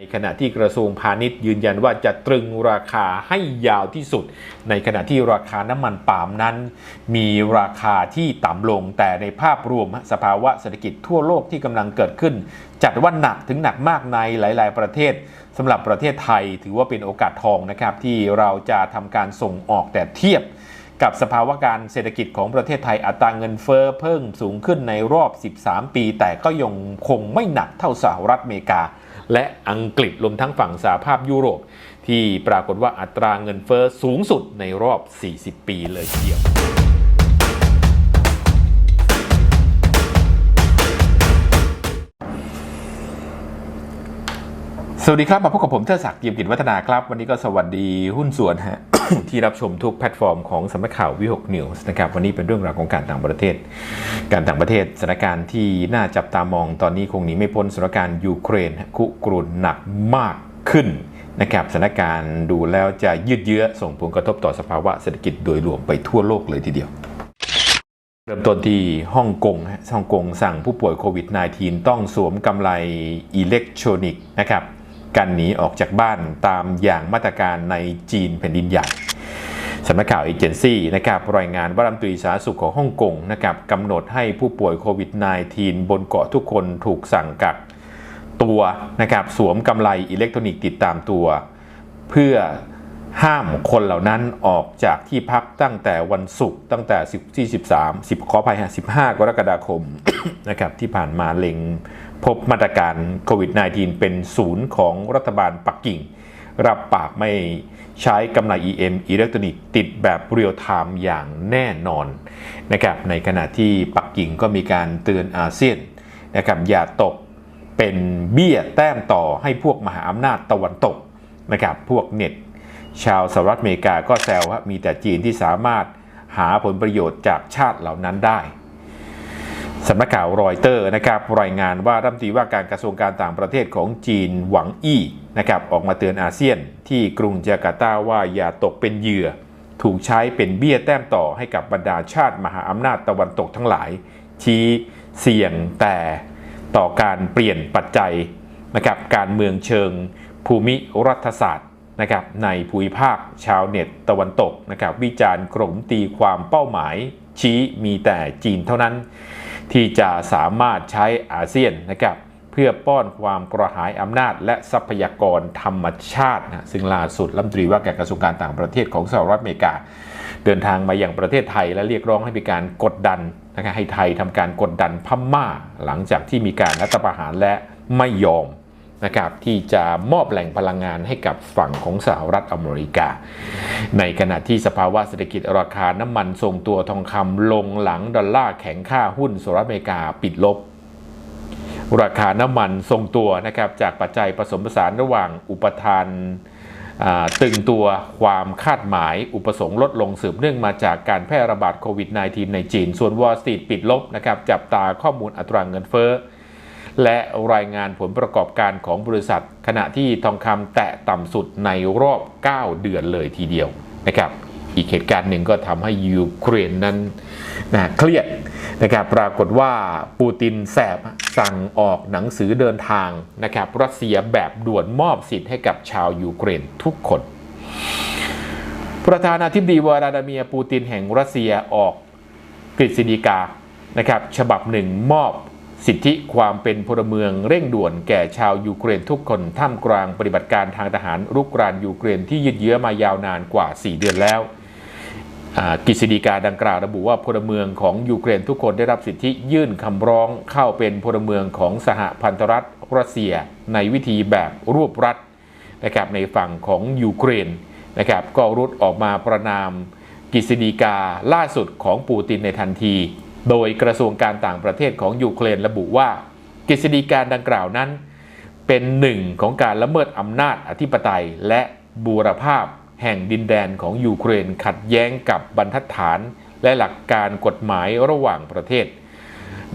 ในขณะที่กระทรวงพาณิชย์ยืนยันว่าจะตรึงราคาให้ยาวที่สุด ในขณะที่ราคาน้ำมันปาล์มนั้น มีราคาที่ต่ำลง แต่ในภาพรวมสภาวะเศรษฐกิจทั่วโลกที่กำลังเกิดขึ้น จัดว่าหนักถึงหนักมากในหลาย ๆ ประเทศสำหรับประเทศไทยถือว่าเป็นโอกาสทองนะครับ ที่เราจะทำการส่งออกแต่เทียบกับสภาวะการเศรษฐกิจของประเทศไทยอัตราเงินเฟ้อเพิ่มสูงขึ้นในรอบ 13 ปี แต่ก็ยังคงไม่หนักเท่าสหรัฐอเมริกา และอังกฤษรวมทั้งฝั่งสหภาพยุโรป ที่ปรากฏว่าอัตราเงินเฟ้อสูงสุดในรอบ 40 ปีเลยทีเดียวสวัสดีครับ มาพบกับผมเทศศักดิ์เยียมกิจวัฒนาครับ วันนี้ก็สวัสดีหุ้นส่วนฮะ ที่รับชมทุกแพลตฟอร์มของสำนักข่าววิหกนิวส์นะครับวันนี้เป็นเรื่องราวของการต่างประเทศ การต่างประเทศสถานการณ์ที่น่าจับตามองตอนนี้คงหนีไม่พ้นสถานการณ์ยูเครนคุกรุ่นหนักมากขึ้นนะครับสถานการณ์ดูแล้วจะยืดเยื้อส่งผลกระทบต่อสภาวะเศรษฐกิจโดยรวมไปทั่วโลกเลยทีเดียวเริ่มต้นที่ฮ่องกงฮ่องกงสั่งผู้ป่วยโควิด -19 ต้องสวมกำไรอิเล็กทรอนิกส์นะครับกันหนีออกจากบ้านตามอย่างมาตรการในจีนแผ่นดินใหญ่ สำนักข่าวเอเจนซี่นะครับรายงานว่ารัฐมนตรีสาธารณสุขของฮ่องกงนะครับกำหนดให้ผู้ป่วยโควิด -19 บนเกาะทุกคนถูกสั่งกักตัวนะครับสวมกำไรอิเล็กทรอนิกส์ติดตามตัว เพื่อห้ามคนเหล่านั้นออกจากที่พักตั้งแต่วันศุกร์ตั้งแต่10ที่13 10ขออภัยฮะ15 กรกฎาคมนะครับที่ผ่านมาเล็งพบมาตรการโควิด -19 เป็นศูนย์ของรัฐบาลปักกิ่ง รับปากไม่ใช้กำไร EM อิเล็กทรอนิกส์ติดแบบเรียลไทม์อย่างแน่นอนนะครับในขณะที่ปักกิ่งก็มีการเตือนอาเซียนนะครับอย่าตกเป็นเบี้ยแต้มต่อให้พวกมหาอำนาจตะวันตกนะครับพวกเน็ต ชาวสหรัฐอเมริกาก็แซวว่ามีแต่จีนที่สามารถหาผลประโยชน์จากชาติเหล่านั้นได้สำนักข่าวรอยเตอร์นะครับรายงานว่ารัฐมนตรีว่าการกระทรวงการต่างประเทศของจีนหวังอี้ นะครับออกมาเตือนอาเซียนที่กรุงจาการ์ตาว่าอย่าตกเป็นเหยื่อ ถูกใช้เป็นเบี้ยแต้มต่อให้กับบรรดาชาติมหาอำนาจตะวันตกทั้งหลาย ชี้เสี่ยงแต่ต่อการเปลี่ยนปัจจัยนะครับการเมืองเชิงภูมิรัฐศาสตร์นะครับในภูมิภาคชาวเน็ตตะวันตกนะครับวิจารณ์กลมตีความเป้าหมาย ชี้มีแต่จีนเท่านั้น ที่จะสามารถใช้อาเซียนนะครับ พื่อป้อนความกระหายอำนาจ และทรัพยากรธรรมชาตินะซึ่งล่าสุดรัฐมนตรีว่าการกระทรวงการต่างประเทศของสหรัฐอเมริกา เดินทางมาอย่างประเทศไทยและเรียกร้องให้มีการกดดันนะครับให้ไทยทำการกดดันพม่า หลังจากที่มีการรัฐประหารและไม่ยอมนะครับที่จะมอบแหล่งพลังงานให้กับฝั่งของสหรัฐอเมริกา ในขณะที่สภาวะเศรษฐกิจราคาน้ำมันทรงตัวทองคำลงหลังดอลลาร์แข็งค่าหุ้นสหรัฐอเมริกาปิดลบ ราคาน้ำมันทรงตัวนะครับจากปัจจัยผสมผสานระหว่างอุปทานตึงตัวความคาดหมายอุปสงค์ลดลงสืบเนื่องมาจากการแพร่ระบาดโควิด -19 ในจีน ส่วนวอลสตรีทปิดลบนะครับจับตาข้อมูลอัตราเงินเฟ้อ และรายงานผลประกอบการของบริษัท ขณะที่ทองคำแตะต่ำสุดในรอบ 9 เดือนเลยทีเดียวนะครับ อีกเหตุการณ์หนึ่งก็ทำให้ยูเครนนั้นนะเครียดนะครับปรากฏว่าปูตินแสบสั่งออกหนังสือเดินทางนะครับรัสเซียแบบด่วนมอบสิทธิ์ให้กับชาวยูเครนทุกคนประธานาธิบดีวลาดาเมียร์ปูตินแห่งรัสเซียออกกฤษฎีกานะครับฉบับหนึ่งมอบสิทธิความเป็นพลเมืองเร่งด่วนแก่ชาวยูเครนทุกคนท่ามกลางปฏิบัติการทางทหารรุกรานยูเครนที่ยืดเยื้อมายาวนานกว่า 4 เดือนแล้ว กฤษฎีกาดังกล่าวระบุว่าพลเมืองของยูเครนทุกคนได้รับสิทธิยื่นคำร้องเข้าเป็นพลเมืองของสหพันธรัฐรัสเซีย ในวิธีแบบรวบรัดนะครับในฝั่งของยูเครนนะครับก็รุดออกมาประนามกฤษฎีกาล่าสุดของปูตินในทันที โดยกระทรวงการต่างประเทศของยูเครนระบุว่ากฤษฎีกาดังกล่าวนั้น เป็นหนึ่งของการละเมิดอำนาจอธิปไตยและบูรภาพ แห่งดินแดนของยูเครนขัดแย้งกับบรรทัดฐาน และหลักการกฎหมายระหว่างประเทศ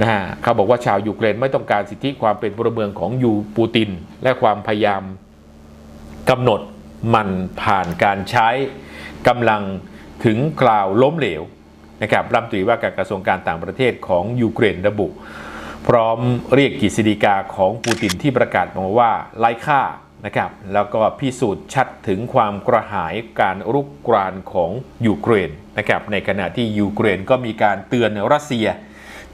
นะฮะเขาบอกว่าชาวยูเครนไม่ต้องการสิทธิความเป็นพลเมืองของยูปูติน และความพยายามกำหนดมันผ่านการใช้กำลังถึงกล่าวล้มเหลวนะครับรัฐมนตรีว่าการกระทรวงการต่างประเทศของยูเครนระบุ พร้อมเรียกกฤษฎีกาของปูตินที่ประกาศมาว่าไร้ค่า นะครับแล้วก็พิสูจน์ชัดถึงความกระหายการรุกรานของยูเครนนะครับในขณะที่ยูเครนก็มีการเตือนรัสเซีย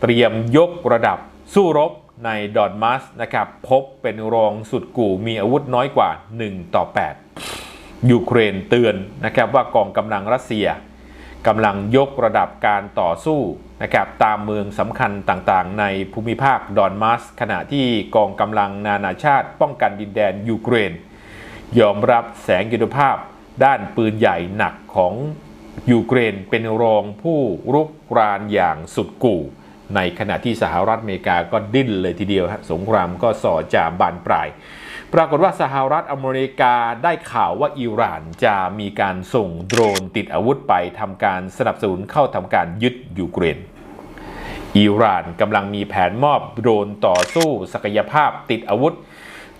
เตรียมยกระดับสู้รบในดอนมัสนะครับพบเป็นรองสุดกู่มีอาวุธน้อยกว่า 1 ต่อ 8 ยูเครนเตือนนะครับว่ากองกำลังรัสเซีย กำลังยกระดับการต่อสู้นะครับตามเมืองสำคัญต่างๆ ในภูมิภาคดอนมัส ขณะที่กองกำลังนานาชาติ ป้องกันดินแดนยูเครน ยอมรับแสงยุทธภาพ ด้านปืนใหญ่หนักของยูเครนเป็นรองผู้รุกรานอย่างสุดกู่ ในขณะที่สหรัฐอเมริกาก็ดิ้นเลยทีเดียวฮะสงครามก็ส่อจามบานปลาย ปรากฏว่าสหรัฐอเมริกาได้ข่าวว่าอิหร่านจะมีการส่งโดรนติดอาวุธไปทำการสนับสนุนเข้าทำการยึดยูเครนอิหร่านกำลังมีแผนมอบโดรนต่อสู้ศักยภาพติดอาวุธ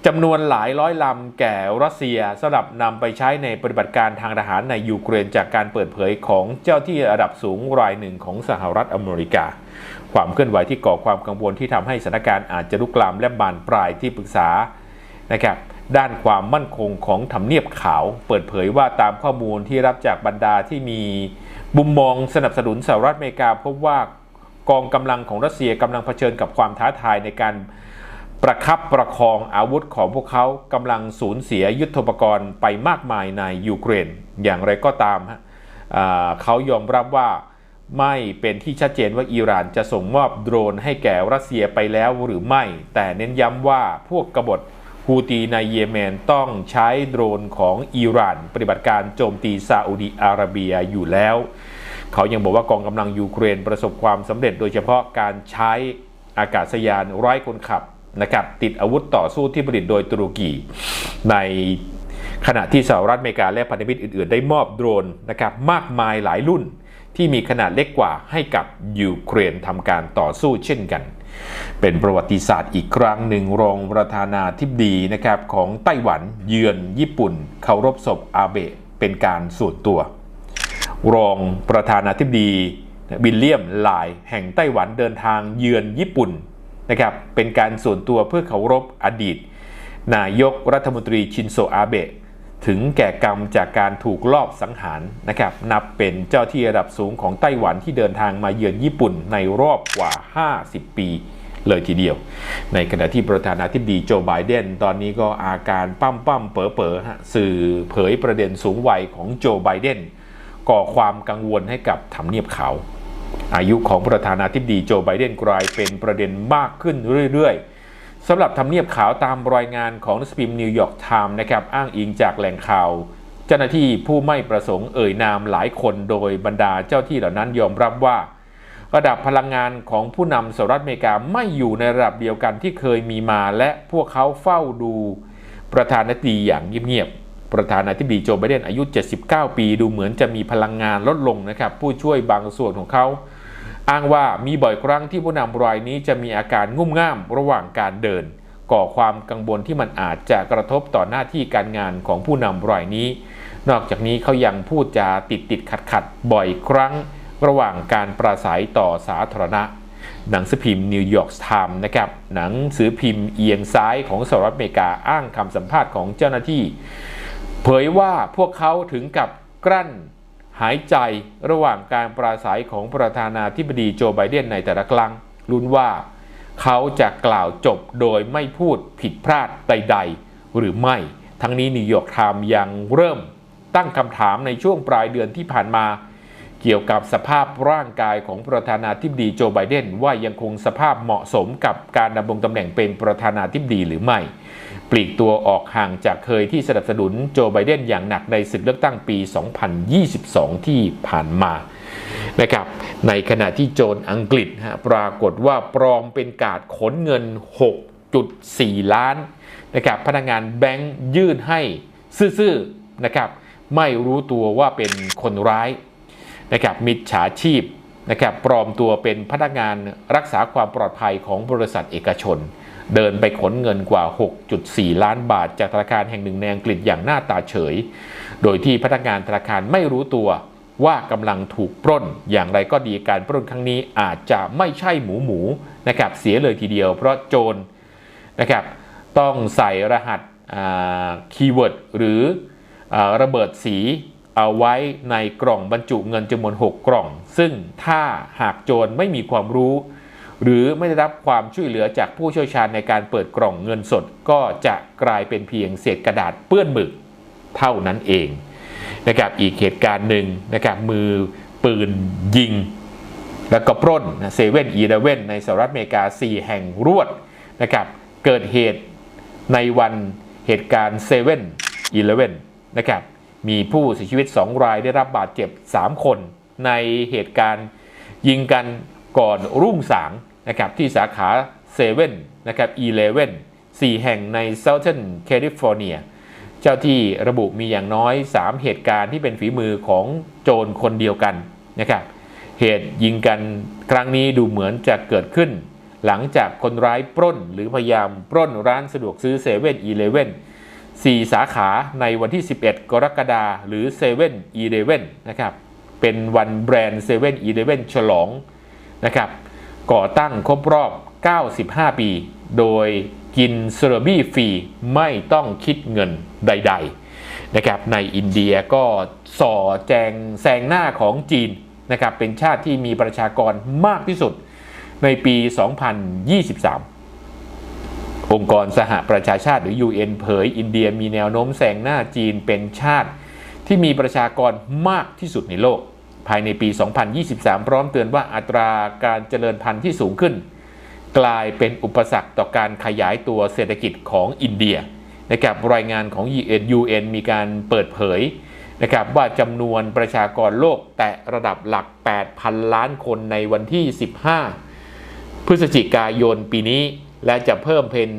จำนวนหลายร้อยลำแก่รัสเซียสำหรับนำไปใช้ในปฏิบัติการทางทหารในยูเครนจากการเปิดเผยของเจ้าที่ระดับสูงรายหนึ่งของสหรัฐอเมริกา ความเคลื่อนไหวที่ก่อความกังวลที่ทำให้สถานการณ์อาจจะลุกลามและบานปลายที่ปรึกษานะครับด้านความมั่นคงของทำเนียบขาว เปิดเผยว่าตามข้อมูลที่รับจากบรรดาที่มีมุมมองสนับสนุนสหรัฐอเมริกาพบว่ากองกำลังของรัสเซียกำลังเผชิญกับความท้าทายในการประคับประคองอาวุธของพวกเขากำลังสูญเสียยุทธปกรณ์ไปมากมายในยูเครน อย่างไรก็ตามเขายอมรับว่า ไม่เป็นที่ชัดเจนว่าอิหร่านจะส่งมอบโดรนให้แก่รัสเซียไปแล้วหรือไม่ แต่เน้นย้ำว่าพวกกบฏฮูตีในเยเมนต้องใช้โดรนของอิหร่าน ปฏิบัติการโจมตีซาอุดีอาระเบียอยู่แล้ว เขายังบอกว่ากองกำลังยูเครนประสบความสำเร็จโดยเฉพาะการใช้อากาศยานไร้คนขับนะครับติดอาวุธต่อสู้ที่ผลิตโดยตุรกีในขณะที่สหรัฐอเมริกาและพันธมิตรอื่น ๆ ได้มอบโดรนนะครับมากมายหลายรุ่น ที่มีขนาดเล็กกว่าให้กับยูเครนทำการต่อสู้เช่นกัน เป็นประวัติศาสตร์อีกครั้งหนึ่งรองประธานาธิบดีนะครับของไต้หวันเยือนญี่ปุ่นเคารพศพอาเบะเป็นการส่วนตัว รองประธานาธิบดีบิลเลียมลายแห่งไต้หวันเดินทางเยือนญี่ปุ่นนะครับเป็นการส่วนตัวเพื่อเคารพอดีต นายกรัฐมนตรีชินโซอาเบะ ถึงแก่กรรมจากการถูกลอบสังหารนะครับ นับเป็นเจ้าที่ระดับสูงของไต้หวันที่เดินทางมาเยือนญี่ปุ่นในรอบกว่า 50 ปีเลยทีเดียว ในขณะที่ประธานาธิบดีโจไบเดนตอนนี้ก็อาการปั้มปั้มเป๋อเป๋อสื่อเผยประเด็นสูงวัยของโจไบเดนก่อความกังวลให้กับทำเนียบเขาอายุของประธานาธิบดีโจไบเดนกลายเป็นประเด็นมากขึ้นเรื่อยๆ สำหรับทำเนียบขาวตามรายงานของนักสพิมนิวยอร์กไทม์นะครับอ้างอิงจากแหล่งข่าว เจ้าหน้าที่ผู้ไม่ประสงค์เอ่ยนามหลายคนโดยบรรดาเจ้าที่เหล่านั้นยอมรับว่า ระดับพลังงานของผู้นำสหรัฐอเมริกาไม่อยู่ในระดับเดียวกันที่เคยมีมา และพวกเขาเฝ้าดูประธานาธิบดีอย่างเงียบๆประธานาธิบดีโจไบเดนอายุ 79 ปี ดูเหมือนจะมีพลังงานลดลงนะครับผู้ช่วยบางส่วนของเขา อ้างว่ามีบ่อยครั้งที่ผู้นำรายนี้จะมีอาการงุ่มง่ามระหว่างการเดิน ก่อความกังวลที่มันอาจจะกระทบต่อหน้าที่การงานของผู้นำรายนี้ นอกจากนี้เขายังพูดจาติดติดขัดขัดบ่อยครั้ง ระหว่างการปราศัยต่อสาธารณะ หนังสือพิมพ์นิวยอร์กไทม์นะครับหนังสือพิมพ์เอียงซ้ายของสหรัฐอเมริกาอ้างคำสัมภาษณ์ของเจ้าหน้าที่ เผยว่าพวกเขาถึงกับกลั้น หายใจระหว่างการปราศัยของประธานาธิบดีโจไบเดนในแต่ละครั้งลุ้นว่าเขาจะกล่าวจบโดยไม่พูดผิดพลาดใด ๆ หรือไม่ ทั้งนี้นิวยอร์กไทม์ยังเริ่มตั้งคำถามในช่วงปลายเดือนที่ผ่านมา เกี่ยวกับสภาพร่างกายของประธานาธิบดีโจไบเดนว่ายังคงสภาพเหมาะสมกับการดำรงตำแหน่งเป็นประธานาธิบดีหรือไม่ ปลีกตัวออกห่างจากเคยที่สนับสนุนโจไบเดนอย่างหนักในศึกเลือกตั้งปี 2022 ที่ผ่านมานะครับในขณะที่โจรอังกฤษฮะปรากฏว่าปลอมเป็นการขนเงิน 6.4 ล้านนะครับพนักงานแบงค์ยื่นให้ซื่อๆนะครับไม่รู้ตัวว่าเป็นคนร้ายนะครับมิจฉาชีพนะครับปลอมตัวเป็นพนักงานรักษาความปลอดภัยของบริษัทเอกชน เดินไปขนเงินกว่า 6.4 ล้านบาท จากธนาคารแห่งหนึ่งในอังกฤษอย่างหน้าตาเฉย โดยที่พนักงานธนาคารไม่รู้ตัวว่ากำลังถูกปล้น อย่างไรก็ดีการปล้นครั้งนี้อาจจะไม่ใช่หมูหมูนะครับเสียเลยทีเดียว เพราะโจรนะครับต้องใส่รหัสคีย์เวิร์ดหรืออระเบิดสีเอาไว้ในกล่องบรรจุเงินจำนวน 6 กล่อง ซึ่งถ้าหากโจรไม่มีความรู้ หรือไม่ได้รับความช่วยเหลือจากผู้เชี่ยวชาญในการเปิดกล่องเงินสด ก็จะกลายเป็นเพียงเศษกระดาษเปื้อนหมึกเท่านั้นเองนะครับอีกเหตุการณ์หนึ่งนะครับมือปืนยิง แล้วก็ปล้นเซเว่นอีเลเว่นในสหรัฐอเมริกา 4 แห่งรวดนะครับเกิดเหตุในวันเหตุการณ์เซเว่นอีเลเว่นนะครับมีผู้เสียชีวิต 2 รายได้รับบาดเจ็บ 3 คน ในเหตุการณ์ยิงกันก่อนรุ่งสาง นะครับที่สาขาเซเว่นนะครับอีเลเว่น4แห่งใน Southern California เจ้าที่ระบุมีอย่างน้อย 3 เหตุการณ์ที่เป็นฝีมือของโจรคนเดียวกันนะครับเหตุยิงกันครั้งนี้ดูเหมือนจะเกิดขึ้น หลังจากคนร้ายปล้นหรือพยายามปล้นร้านสะดวกซื้อเซเว่นอีเลเว่นสี่สาขาในวันที่ 11 กรกฎาหรือเซเว่นอีเลเว่นนะครับเป็นวันแบรนด์เซเว่นอีเลเว่นฉลองนะครับ ก่อตั้งครบรอบ 95 ปี โดยกินเซอร์บี้ฟรีไม่ต้องคิดเงินใด ๆ นะครับในอินเดียก็ส่อแจงแซงหน้าของจีนนะครับเป็นชาติที่มีประชากรมากที่สุดในปี 2023 องค์กรสหประชาชาติหรือ UN เผยอินเดียมีแนวโน้มแซงหน้าจีนเป็นชาติที่มีประชากรมากที่สุดในโลก ภายในปี 2023 พร้อมเตือนว่าอัตราการเจริญพันธุ์ที่สูงขึ้น กลายเป็นอุปสรรคต่อการขยายตัวเศรษฐกิจของอินเดียนะครับรายงานของ UN มีการเปิดเผยนะครับว่าจำนวนประชากรโลกแตะระดับหลัก 8,000 ล้านคนในวันที่ 15 พฤศจิกายนปีนี้ และจะเพิ่มเป็น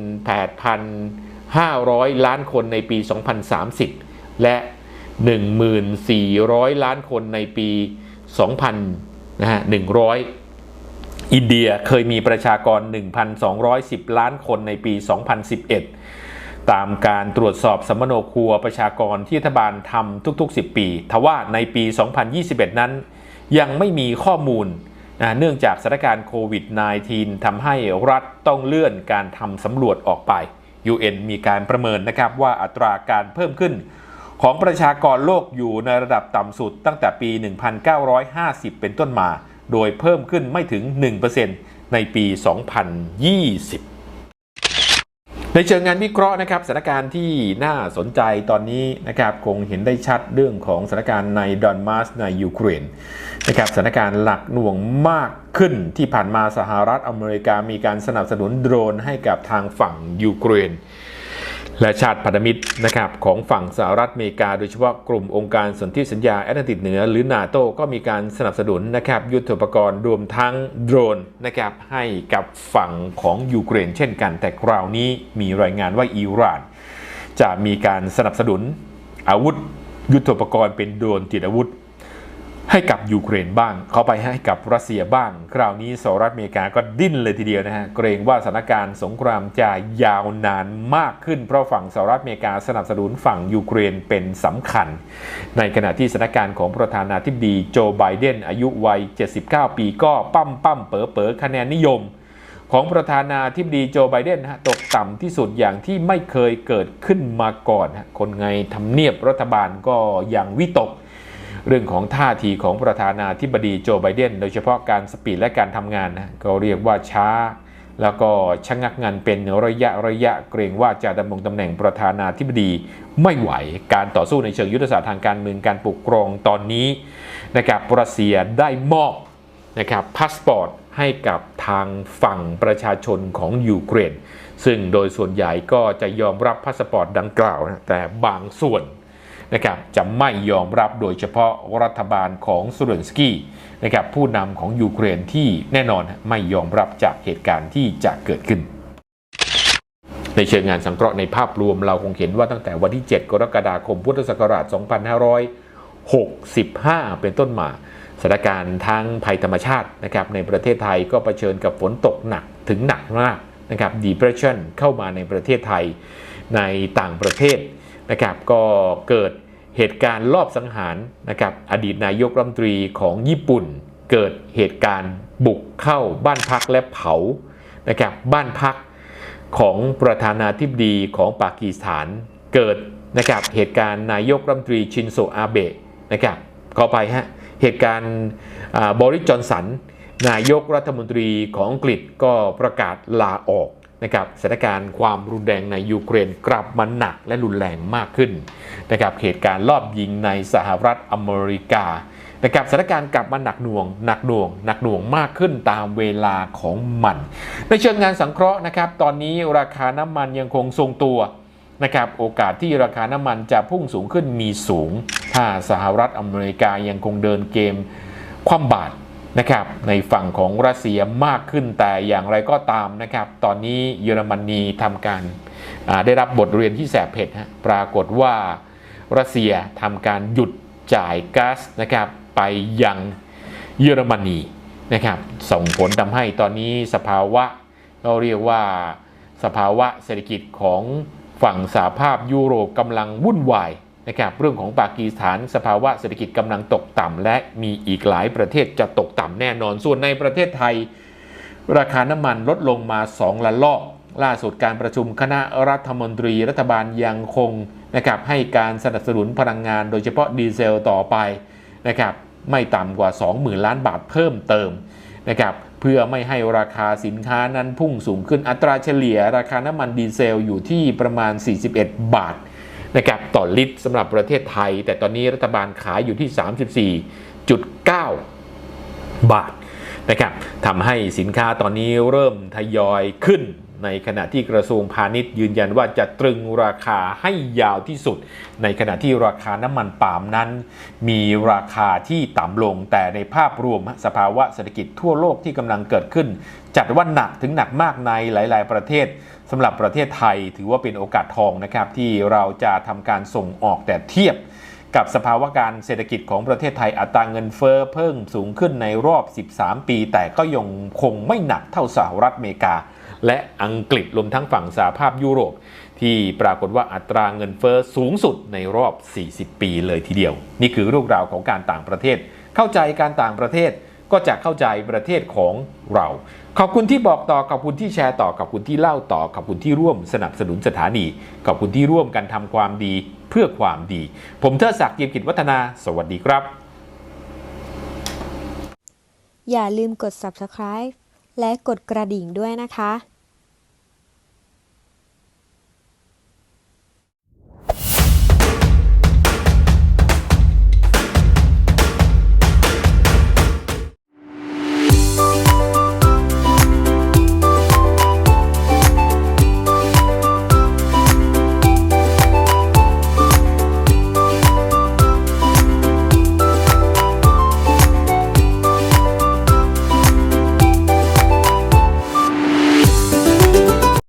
8,500 ล้านคนในปี 2030 และ 1,400 ล้านคนในปี 2000นะฮะ100 อินเดียเคยมีประชากร 1,210 ล้านคนในปี 2011 ตามการตรวจสอบสมโนครัวประชากรที่รัฐบาลทำทุกๆ 10 ปี ทว่าในปี 2021 นั้น ยังไม่มีข้อมูลนะเนื่องจากสถานการณ์โควิด -19 ทำให้รัฐต้องเลื่อนการทำสำรวจออกไป UN มีการประเมินนะครับว่าอัตราการเพิ่มขึ้น ของประชากรโลกอยู่ในระดับต่ำสุดตั้งแต่ปี 1950 เป็นต้นมา โดยเพิ่มขึ้นไม่ถึง 1%ในปี 2020ในเชิงงานวิเคราะห์นะครับสถานการณ์ที่น่าสนใจตอนนี้นะครับคงเห็นได้ชัดเรื่องของสถานการณ์ในดอนมาสในยูเครนนะครับสถานการณ์หลักหน่วงมากขึ้นที่ผ่านมาสหรัฐอเมริกามีการสนับสนุนโดรนให้กับทางฝั่งยูเครน และชาติพันธมิตรนะครับของฝั่งสหรัฐอเมริกา โดยเฉพาะกลุ่มองค์การสนธิสัญญาแอตแลนติกเหนือหรือนาโตก็มีการสนับสนุนนะครับยุทโธปกรณ์รวมทั้งโดรนนะครับให้กับฝั่งของยูเครนเช่นกัน แต่คราวนี้มีรายงานว่าอิหร่าน จะมีการสนับสนุนอาวุธยุทโธปกรณ์เป็นโดรนติดอาวุธ ให้กับยูเครนบ้าง เขาไปให้กับรัสเซียบ้าง คราวนี้สหรัฐอเมริกาก็ดิ้นเลยทีเดียวนะฮะ เกรงว่าสถานการณ์สงครามจะยาวนานมากขึ้น เพราะฝั่งสหรัฐอเมริกาสนับสนุนฝั่งยูเครนเป็นสำคัญ ในขณะที่สถานการณ์ของประธานาธิบดีโจไบเดนอายุวัย 79 ปีก็ปั้มปั้มเป๋อเป๋อคะแนนนิยม ของประธานาธิบดีโจไบเดนฮะตกต่ำที่สุดอย่างที่ไม่เคยเกิดขึ้นมาก่อนคนไงทำเนียบรัฐบาลก็ยังวิตก เรื่องของท่าทีของประธานาธิบดีโจไบเดน โดยเฉพาะการสปีดและการทำงานนะก็เรียกว่าช้า แล้วก็ชะงักงานเป็นระยะระยะเกรงว่าจะดำรงตำแหน่งประธานาธิบดีไม่ไหว การต่อสู้ในเชิงยุทธศาสตร์ทางการเมืองการปกครองตอนนี้นะครับรัสเซียได้มอบนะครับพาสปอร์ตให้กับทางฝั่งประชาชนของยูเครน ซึ่งโดยส่วนใหญ่ก็จะยอมรับพาสปอร์ตดังกล่าวนะแต่บางส่วน นะครับจะไม่ยอมรับโดยเฉพาะรัฐบาลของซูเลนสกี้นะครับผู้นำของยูเครนที่แน่นอนไม่ยอมรับจากเหตุการณ์ที่จะเกิดขึ้น ในเชิงงานสังเคราะห์ในภาพรวมเราคงเห็นว่าตั้งแต่วันที่ 7 กรกฎาคมพุทธศักราช 2565 เป็นต้นมาสถานการณ์ทั้งภัยธรรมชาตินะครับในประเทศไทยก็เผชิญกับฝนตกหนักถึงหนักมากนะครับ depression เข้ามาในประเทศไทยในต่างประเทศนะครับก็เกิด เหตุการณ์รอบสังหารนะครับอดีตนายกรัฐมนตรีของญี่ปุ่น เกิดเหตุการณ์บุกเข้าบ้านพักและเผานะครับบ้านพักของประธานาธิบดีของปากีสถานเกิดนะครับเหตุการณ์นายกรัฐมนตรีชินโซอาเบะนะครับขอไปฮะเหตุการณ์บริจอนสันนายกรัฐมนตรีของอังกฤษก็ประกาศลาออก นะครับสถานการณ์ความรุนแรงในยูเครนกลับมาหนักและรุนแรงมากขึ้นนะครับเหตุการณ์ลอบยิงในสหรัฐอเมริกานะครับสถานการณ์กลับมาหนักหน่วงหนักหน่วงหนักหน่วงมากขึ้นตามเวลาของมัน ในเชิงงานสังเคราะห์นะครับ ตอนนี้ราคาน้ำมันยังคงทรงตัวนะครับโอกาสที่ราคาน้ำมันจะพุ่งสูงขึ้นมีสูง ถ้าสหรัฐอเมริกายังคงเดินเกมคว่ำบาตร นะครับในฝั่งของรัสเซียมากขึ้นแต่อย่างไรก็ตามนะครับ ตอนนี้เยอรมนีทำการได้รับบทเรียนที่แสบเผ็ดฮะปรากฏว่ารัสเซียทำการหยุดจ่ายก๊าซนะครับไปยังเยอรมนีนะครับส่งผลทำให้ตอนนี้สภาวะเราเรียกว่าสภาวะเศรษฐกิจของฝั่งสหภาพยุโรปกำลังวุ่นวาย นะครับเรื่องของปากีสถานสภาวะเศรษฐกิจกำลังตกต่ำและมีอีกหลายประเทศจะตกต่ำแน่นอน ส่วนในประเทศไทย ราคาน้ำมันลดลงมา 2ละลอก ล่าสุดการประชุมคณะรัฐมนตรีรัฐบาลยังคงนะครับให้การสนับสนุนพลังงานโดยเฉพาะดีเซลต่อไปนะครับไม่ต่ำกว่า 20,000 ล้านบาทเพิ่มเติมนะครับเพื่อไม่ให้ราคาสินค้านั้นพุ่งสูงขึ้นอัตราเฉลี่ย ราคาน้ำมันดีเซลอยู่ที่ประมาณ 41 บาท นะครับต่อลิตรสำหรับประเทศไทย แต่ตอนนี้รัฐบาลขายอยู่ที่ 34.9 บาทนะครับทำให้สินค้าตอนนี้เริ่มทยอยขึ้น ในขณะที่กระทรวงพาณิชย์ยืนยันว่าจะตรึงราคาให้ยาวที่สุด ในขณะที่ราคาน้ำมันปาล์มนั้น มีราคาที่ต่ำลง แต่ในภาพรวมสภาวะเศรษฐกิจทั่วโลกที่กำลังเกิดขึ้น จัดว่าหนักถึงหนักมากในหลาย ๆ ประเทศสำหรับประเทศไทยถือว่าเป็นโอกาสทองนะครับที่เราจะทำการส่งออกแต่เทียบกับสภาวะการเศรษฐกิจของประเทศไทยอัตราเงินเฟอ้อเพิ่มสูงขึ้นในรอบ 13 ปี แต่ก็ยังคงไม่หนักเท่าสหรัฐอเมริกา และอังกฤษรวมทั้งฝั่งสหภาพยุโรป ที่ปรากฏว่าอัตราเงินเฟอ้อสูงสุดในรอบ 40 ปีเลยทีเดียว นี่คือเรื่องราวของการต่างประเทศ เข้าใจการต่างประเทศก็จะเข้าใจประเทศของเรา ขอบคุณที่บอกต่อ ขอบคุณที่แชร์ต่อ ขอบคุณที่เล่าต่อ ขอบคุณที่ร่วมสนับสนุนสถานี ขอบคุณที่ร่วมกันทำความดีเพื่อความดี ผมเทิดศักดิ์เกียรติกิจวัฒนา สวัสดีครับ อย่าลืมกด subscribe และกดกระดิ่งด้วยนะคะ